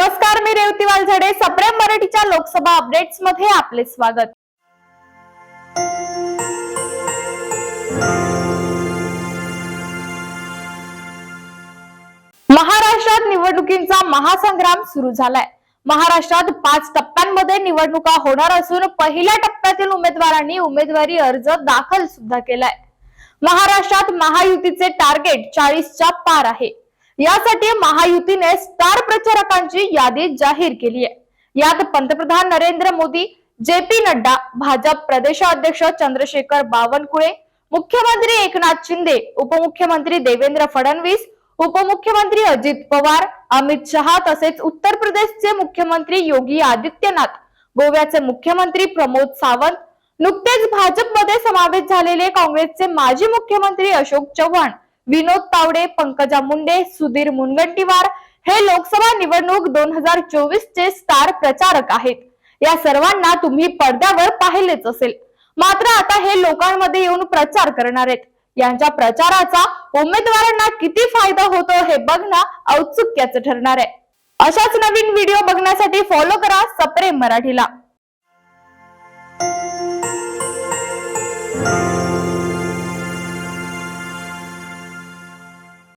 नमस्कार मी रेवती वालझडे. सप्रेम मराठीच्या लोकसभा अपडेट्समध्ये आपले स्वागत. महाराष्ट्रात निवडणुकींचा महासंग्राम सुरू झालाय. महाराष्ट्रात पाच टप्प्यांमध्ये निवडणुका होणार असून पहिल्या टप्प्यातील उमेदवारांनी उमेदवारी अर्ज दाखल सुद्धा केलाय. महाराष्ट्रात महायुतीचे टार्गेट चाळीसच्या पार आहे. यासाठी महायुतीने स्टार प्रचारक उमेदवारांची यादी जाहीर केली आहे. यात पंतप्रधान नरेंद्र मोदी जे पी नड्डा भाजप प्रदेशाध्यक्ष चंद्रशेखर बावनकुळे मुख्यमंत्री एकनाथ शिंदे उपमुख्यमंत्री देवेंद्र फडणवीस उपमुख्यमंत्री अजित पवार अमित शहा तसेच उत्तर प्रदेशचे मुख्यमंत्री योगी आदित्यनाथ गोव्याचे मुख्यमंत्री प्रमोद सावंत नुकतेच भाजपमध्ये समावेश झालेले काँग्रेसचे माजी मुख्यमंत्री अशोक चव्हाण विनोद तावडे पंकजा मुंडे सुधीर मुनगंटीवार हे लोकसभा निवडणूक दोन हजार चोवीस चे स्टार प्रचारक आहेत. या सर्वांना तुम्ही पडद्यावर पाहिलेच असेल. मात्र आता हे लोकांमध्ये येऊन प्रचार करणार आहेत. यांच्या प्रचाराचा उमेदवारांना किती फायदा होतो हे बघणं औत्सुक्याचं ठरणार आहे. अशाच नवीन व्हिडिओ बघण्यासाठी फॉलो करा सप्रेम मराठीला.